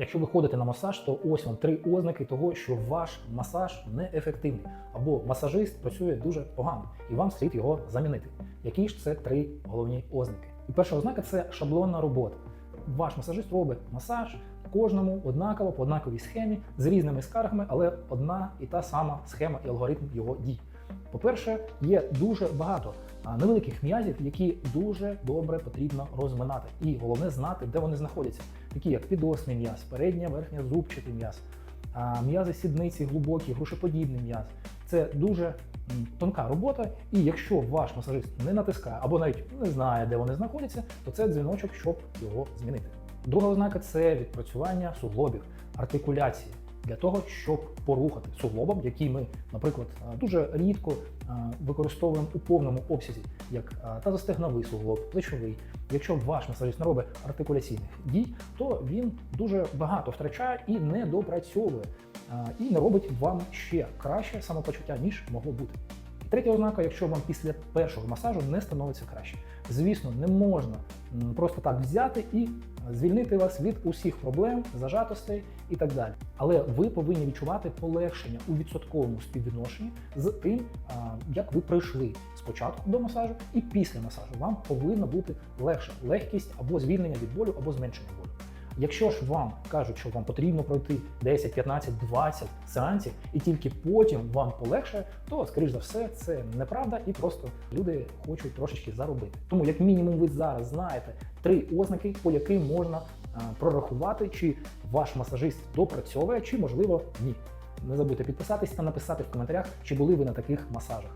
Якщо ви ходите на масаж, то ось вам три ознаки того, що ваш масаж неефективний або масажист працює дуже погано, і вам слід його замінити. Які ж це три головні ознаки? І перша ознака це шаблонна робота. Ваш масажист робить масаж кожному однаково по однаковій схемі з різними скаргами, але одна і та сама схема і алгоритм його дій. По-перше, є дуже багато невеликих м'язів, які дуже добре потрібно розминати. І головне знати, де вони знаходяться, такі як підосний м'яз, передня верхня зубчатий м'яз, м'язи сідниці, глибокі, грушеподібний м'яз. Це дуже тонка робота, і якщо ваш масажист не натискає або навіть не знає, де вони знаходяться, то це дзвіночок, щоб його змінити. Друга ознака це відпрацювання суглобів, артикуляції для того, щоб порухати суглобом, який ми, наприклад, дуже рідко використовуємо у повному обсязі, як та тазостегновий суглоб, плечовий. Якщо ваш масажист не робить артикуляційних дій, то він дуже багато втрачає і не допрацьовує, і не робить вам ще краще самопочуття, ніж могло бути. Третя ознака, якщо вам після першого масажу не становиться краще. Звісно, не можна просто так взяти і звільнити вас від усіх проблем, зажатостей і так далі. Але ви повинні відчувати полегшення у відсотковому співвідношенні з тим, як ви прийшли спочатку до масажу і після масажу. Вам повинно бути легше легкість або звільнення від болю, або зменшення болю. Якщо ж вам кажуть, що вам потрібно пройти 10, 15, 20 сеансів, і тільки потім вам полегшає, то скоріш за все це неправда, і просто люди хочуть трошечки заробити. Тому, як мінімум, ви зараз знаєте три ознаки, по яким можна а, прорахувати, чи ваш масажист допрацьовує, чи можливо ні. Не забудьте підписатись та написати в коментарях, чи були ви на таких масажах.